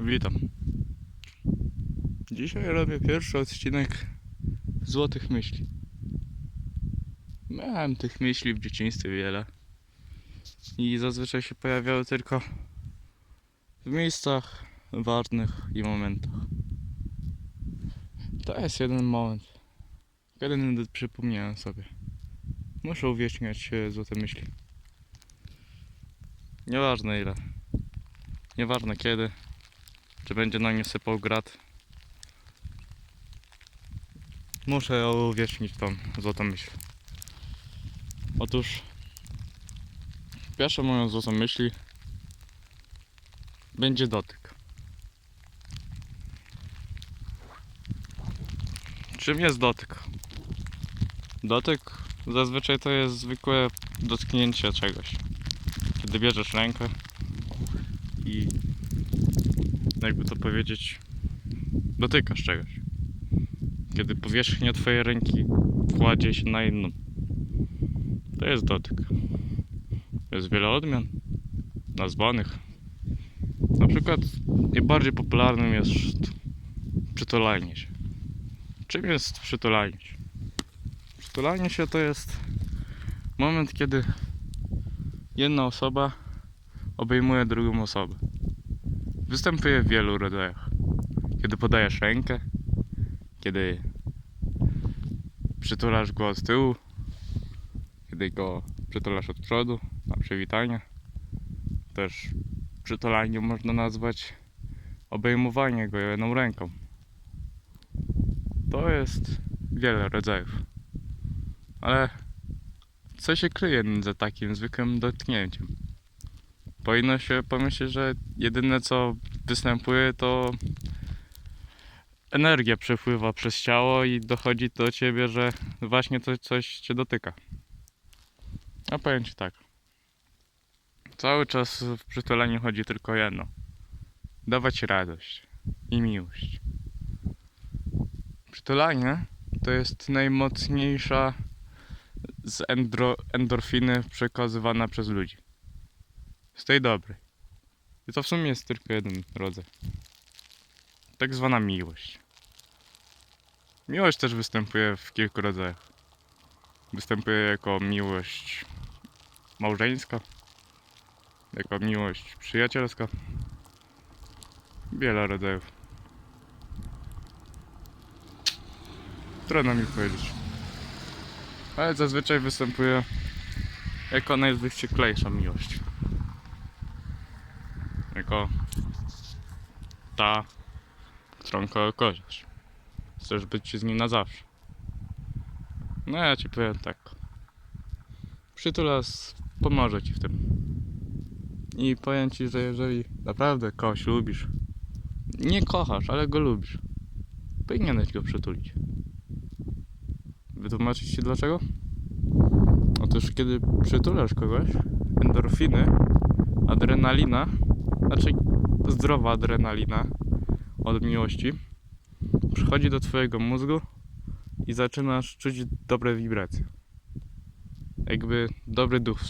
Witam. Dzisiaj robię pierwszy odcinek Złotych Myśli. Miałem tych myśli w dzieciństwie wiele. I zazwyczaj się pojawiały tylko w miejscach ważnych i momentach. To jest jeden moment, kiedy przypomniałem sobie. Muszę uwieśniać e, złote myśli. Nieważne ile. Nieważne kiedy. Czy będzie na mnie sypał grat. Muszę uwiecznić tą złotą myśl. Otóż pierwszą moją złotą myśli będzie dotyk. Czym jest dotyk? Dotyk zazwyczaj to jest zwykłe dotknięcie czegoś. Kiedy bierzesz rękę i jakby to powiedzieć, dotykasz czegoś. Kiedy powierzchnia twojej ręki kładzie się na inną. To jest dotyk. Jest wiele odmian nazwanych. Na przykład najbardziej popularnym jest przytulanie się. Czym jest przytulanie się? Przytulanie się to jest moment, kiedy jedna osoba obejmuje drugą osobę. Występuje w wielu rodzajach. Kiedy podajesz rękę, kiedy przytulasz go od tyłu, kiedy go przytulasz od przodu na przywitanie. Też przytulanie można nazwać obejmowanie go jedną ręką. To jest wiele rodzajów. Ale co się kryje za takim zwykłym dotknięciem? Powinno się pomyśleć, że jedyne co występuje to energia przepływa przez ciało i dochodzi do ciebie, że właśnie to coś cię dotyka. A powiem ci tak. Cały czas w przytuleniu chodzi tylko jedno. Dawać radość i miłość. Przytulanie to jest najmocniejsza z endorfiny przekazywana przez ludzi. Z tej dobrej. I to w sumie jest tylko jeden rodzaj. Tak zwana miłość. Miłość też występuje w kilku rodzajach. Występuje jako miłość małżeńska, jako miłość przyjacielska. Wiele rodzajów. Trudno mi powiedzieć. Ale zazwyczaj występuje jako najzwyklejsza miłość. Jako ta, którą ko- kochasz. Chcesz być z nim na zawsze. No ja ci powiem tak. Przytulas pomoże ci w tym. I powiem ci, że jeżeli naprawdę kogoś lubisz, nie kochasz, ale go lubisz, powinieneś go przytulić. Wytłumaczyć ci dlaczego? Otóż kiedy przytulasz kogoś, endorfiny, adrenalina, znaczy zdrowa adrenalina od miłości, przychodzi do twojego mózgu i zaczynasz czuć dobre wibracje. Jakby dobry duch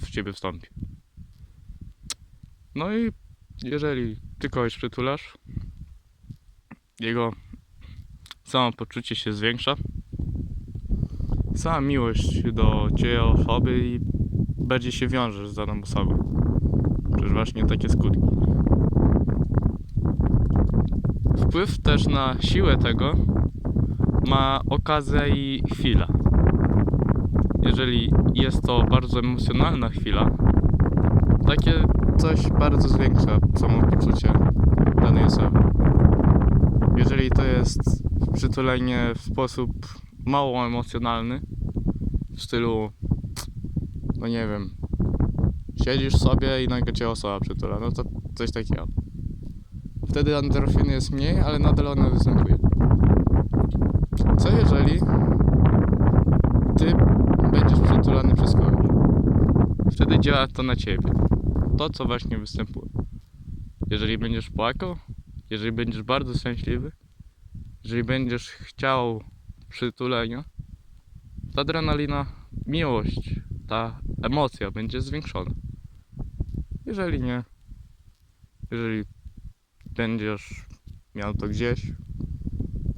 w ciebie wstąpi. No i jeżeli ty kogoś przytulasz, jego samopoczucie się zwiększa, sama miłość do ciebie osoby i bardziej się wiążesz z daną osobą. Właśnie takie skutki. Wpływ też na siłę tego ma okazja i chwila. Jeżeli jest to bardzo emocjonalna chwila, takie coś bardzo zwiększa samopoczucie danej osoby. Jeżeli to jest przytulenie w sposób mało emocjonalny, w stylu, no nie wiem, siedzisz sobie i nagle cię osoba przytula, no to coś takiego. Wtedy endorfiny jest mniej, ale nadal ona występuje. Co jeżeli ty będziesz przytulany przez kogoś? Wtedy działa to na ciebie. To, co właśnie występuje. Jeżeli będziesz płakał, jeżeli będziesz bardzo szczęśliwy, jeżeli będziesz chciał przytulenia, ta adrenalina, miłość, ta emocja będzie zwiększona. Jeżeli nie, jeżeli będziesz miał to gdzieś,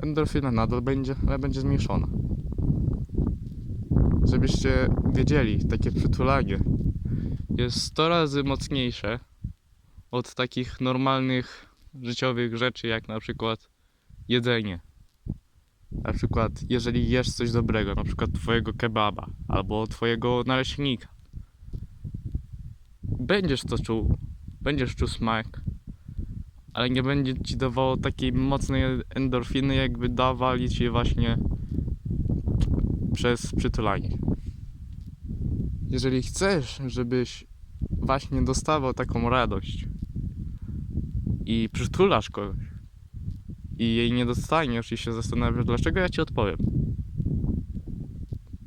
endorfina nadal będzie, ale będzie zmniejszona. Żebyście wiedzieli, takie przytulanie jest 100 razy mocniejsze od takich normalnych życiowych rzeczy, jak na przykład jedzenie. Na przykład, jeżeli jesz coś dobrego, na przykład twojego kebaba albo twojego naleśnika, będziesz to czuł, będziesz czuł smak, ale nie będzie ci dawało takiej mocnej endorfiny, jakby dawali ci właśnie przez przytulanie. Jeżeli chcesz, żebyś właśnie dostawał taką radość i przytulasz kogoś i jej nie dostaniesz i się zastanawiasz, dlaczego ja ci odpowiem.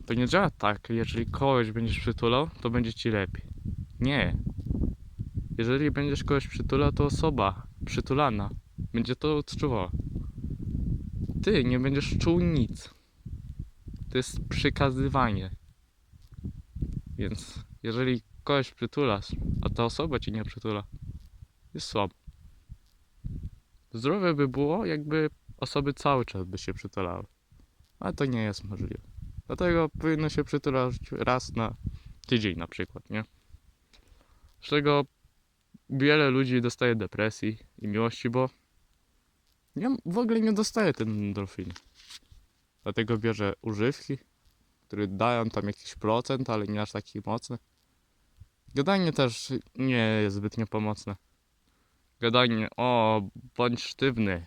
To nie działa tak, jeżeli kogoś będziesz przytulał, to będzie ci lepiej. Nie. Jeżeli będziesz kogoś przytulał, to osoba przytulana będzie to odczuwała. Ty nie będziesz czuł nic. To jest przykazywanie. Więc jeżeli kogoś przytulasz, a ta osoba ci nie przytula, jest słabo. Zdrowe by było, jakby osoby cały czas by się przytulały. Ale to nie jest możliwe. Dlatego powinno się przytulać raz na tydzień na przykład, nie? Z czego wiele ludzi dostaje depresji i miłości, bo ja w ogóle nie dostaję ten endorfin. Dlatego bierze używki, które dają tam jakiś procent, ale nie aż taki mocny. Gadanie też nie jest zbytnio pomocne. Gadanie, o, bądź sztywny,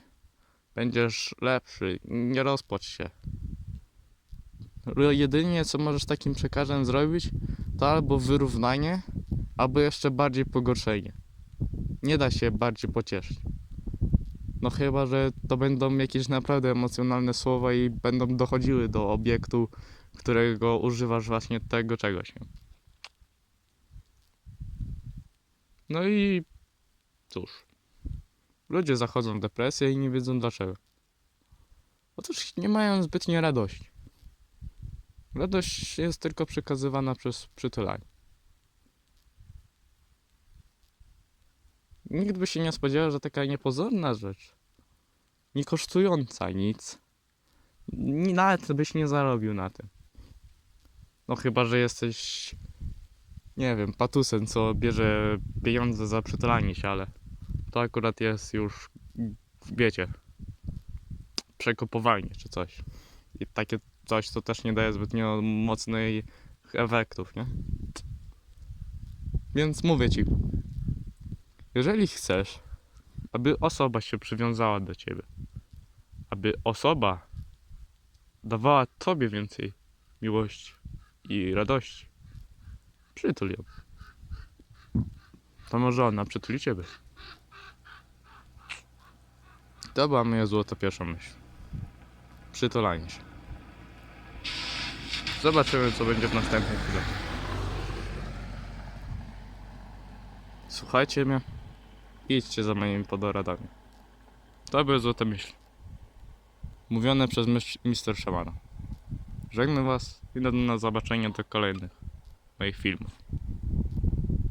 będziesz lepszy, nie rozpłacz się. Jedynie co możesz takim przekazem zrobić, to albo wyrównanie, albo jeszcze bardziej pogorszenie. Nie da się bardziej pocieszyć. No chyba, że to będą jakieś naprawdę emocjonalne słowa i będą dochodziły do obiektu, którego używasz właśnie tego czegoś. No i cóż. Ludzie zachodzą w depresję i nie wiedzą dlaczego. Otóż nie mają zbytnio radości. Radość jest tylko przekazywana przez przytulanie. Nikt by się nie spodziewał, że taka niepozorna rzecz, nie kosztująca nic, ni- nawet byś nie zarobił na tym. No chyba, że jesteś, nie wiem, patusem, co bierze pieniądze za przytulanie się, ale to akurat jest już, wiecie, przekopowanie czy coś. I takie coś, co też nie daje zbytnio mocnych efektów, nie? Więc mówię ci, jeżeli chcesz, aby osoba się przywiązała do ciebie, aby osoba dawała tobie więcej miłości i radości, przytul ją. To może ona przytuli ciebie. To była moja złota pierwsza myśl. Przytulanie się. Zobaczymy, co będzie w następnej chwili. Słuchajcie mnie. Idźcie za moimi podoradami. To były złote myśli. Mówione przez Mister Szamana. Żegnam was i do na zobaczenie do kolejnych moich filmów.